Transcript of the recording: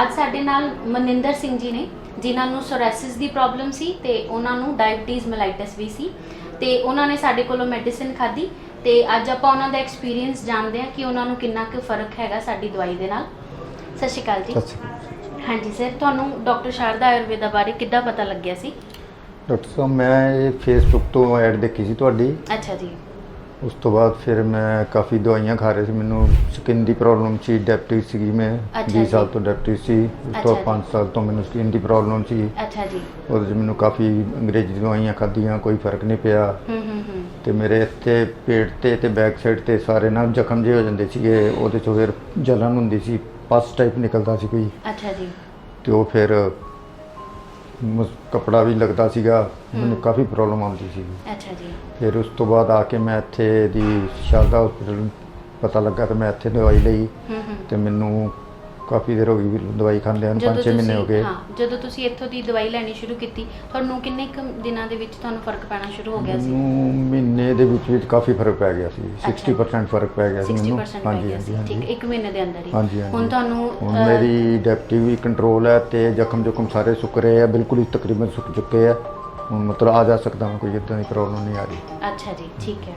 ਅੱਜ ਸਾਡੇ ਨਾਲ ਮਨਿੰਦਰ ਸਿੰਘ ਜੀ ਨੇ ਜਿਨ੍ਹਾਂ ਨੂੰ ਸੋਰੈਸਿਸ ਦੀ ਪ੍ਰੋਬਲਮ ਸੀ ਤੇ ਉਹਨਾਂ ਨੂੰ ਡਾਇਬੀਟੀਜ਼ ਮਲਾਈਟਸ ਵੀ ਸੀ ਤੇ ਉਹਨਾਂ ਨੇ ਸਾਡੇ ਕੋਲੋਂ ਮੈਡੀਸਿਨ ਖਾਧੀ ਤੇ ਅੱਜ ਆਪਾਂ ਉਹਨਾਂ ਦਾ ਐਕਸਪੀਰੀਅੰਸ ਜਾਣਦੇ ਹਾਂ ਕਿ ਉਹਨਾਂ ਨੂੰ ਕਿੰਨਾ ਕੁ ਫ਼ਰਕ ਹੈਗਾ ਸਾਡੀ ਦਵਾਈ ਦੇ ਨਾਲ। ਸਤਿ ਸ਼੍ਰੀ ਅਕਾਲ ਜੀ। ਹਾਂਜੀ ਸਰ ਤੁਹਾਨੂੰ ਡਾਕਟਰ ਸ਼ਾਰਦਾ ਆਯੁਰਵੇਦਾ ਬਾਰੇ ਕਿੱਦਾਂ ਪਤਾ ਲੱਗਿਆ ਸੀ? ਡਾਕਟਰ ਸਾਹਿਬ ਮੈਂ ਇਹ ਫੇਸਬੁੱਕ ਤੋਂ ਐਡ ਦੇਖੀ ਸੀ ਤੁਹਾਡੀ। ਅੱਛਾ ਜੀ। ਉਸ ਤੋਂ ਬਾਅਦ ਫਿਰ ਮੈਂ ਕਾਫੀ ਦਵਾਈਆਂ ਖਾ ਰਿਹਾ ਸੀ। ਮੈਨੂੰ ਸਕਿਨ ਦੀ ਪ੍ਰੋਬਲਮ ਸੀ ਡਾਇਬਟੀਜ਼ ਸੀਗੀ ਮੈਂ ਅੱਛਾ 20 ਜੀ। ਸਾਲ ਤੋਂ ਡਾਇਬਟੀਜ਼ ਸੀ। ਉਸ ਤੋਂ ਅੱਛਾ ਜੀ। 5 ਸਾਲ ਤੋਂ ਮੈਨੂੰ ਸਕਿਨ ਦੀ ਪ੍ਰੋਬਲਮ ਸੀ। ਅੱਛਾ ਜੀ। ਉਹਦੇ 'ਚ ਮੈਨੂੰ ਕਾਫੀ ਅੰਗਰੇਜ਼ੀ ਦਵਾਈਆਂ ਖਾਧੀਆਂ ਕੋਈ ਫ਼ਰਕ ਨਹੀਂ ਪਿਆ। ਹੂੰ ਹੂੰ ਹੂੰ। ਤੇ ਮੇਰੇ ਇੱਥੇ ਪੇਟ ਤੇ ਤੇ ਬੈਕ ਸਾਈਡ ਤੇ ਸਾਰੇ ਨਾ ਜ਼ਖਮ ਜਿਹੇ ਹੋ ਜਾਂਦੇ ਸੀਗੇ। ਉਹਦੇ 'ਚੋਂ ਫਿਰ ਜਲਨ ਹੁੰਦੀ ਸੀ ਪਸ ਟਾਈਪ ਨਿਕਲਦਾ ਸੀ ਕੋਈ। ਅੱਛਾ ਜੀ। ਤੇ ਉਹ ਫਿਰ ਮੁਸ- ਕੱਪੜਾ ਵੀ ਲੱਗਦਾ ਸੀਗਾ ਮੈਨੂੰ ਕਾਫੀ ਪ੍ਰੋਬਲਮ ਆਉਂਦੀ ਸੀ ਅੱਛਾ ਜੀ। ਫਿਰ ਉਸ ਤੋਂ ਬਾਅਦ ਆ ਕੇ ਮੈਂ ਇੱਥੇ ਦੀ ਸ਼ਾਰਦਾ ਹਸਪੀਟਲ ਪਤਾ ਲੱਗਾ ਤੇ ਮੈਂ ਇੱਥੇ ਦਵਾਈ ਲਈ ਹੂੰ ਹੂੰ। ਤੇ ਮੈਨੂੰ ਕਾਫੀ ਦੇਰ ਹੋ ਗਈ ਵੀ ਦਵਾਈ ਖਾਂਦਿਆਂ ਨੂੰ ਜਦੋਂ 5-6 ਮਹੀਨੇ ਹੋ ਗਏ। ਹਾਂ ਜਦੋਂ ਤੁਸੀਂ ਇੱਥੋਂ ਦੀ ਦਵਾਈ ਲੈਣੀ ਸ਼ੁਰੂ ਕੀਤੀ ਤੁਹਾਨੂੰ ਕਿੰਨੇ ਕੁ ਦਿਨਾਂ ਦੇ ਵਿੱਚ ਤੁਹਾਨੂੰ ਫ਼ਰਕ ਪੈਣਾ ਸ਼ੁਰੂ ਹੋ ਗਿਆ ਸੀ? ਮੈਨੂੰ ਮਹੀਨੇ ਦੇ ਵਿੱਚ ਵਿੱਚ ਕਾਫੀ ਫ਼ਰਕ ਪੈ ਗਿਆ ਸੀ ਅੱਛਾ। 60% ਫ਼ਰਕ ਪੈ ਗਿਆ ਸੀ ਮੈਨੂੰ। 60% ਪੈ ਗਿਆ ਸੀ। ਠੀਕ ਇੱਕ ਮਹੀਨੇ ਦੇ ਅੰਦਰ ਹੀ। ਹਾਂਜੀ, ਹਾਂਜੀ। ਹੁਣ ਤੁਹਾਨੂੰ ਹੁਣ ਮੇਰੀ ਡੈਪਟੀ ਵੀ ਕੰਟਰੋਲ ਹੈ ਤੇ ਜ਼ਖਮ ਜ਼ੁਖਮ ਸਾਰੇ ਸੁੱਕ ਰਹੇ ਆ ਬਿਲਕੁਲ ਹੀ ਤਕਰੀਬਨ ਸੁੱਕ ਚੁੱਕੇ ਆ। ਹੁਣ ਮਤਲਬ ਆ ਜਾ ਸਕਦਾ ਹਾਂ ਕੋਈ ਇਦਾਂ ਦੀ ਪ੍ਰੋਬਲਮ ਨਹੀਂ ਆ ਰਹੀ। ਅੱਛਾ ਜੀ ਠੀਕ ਹੈ।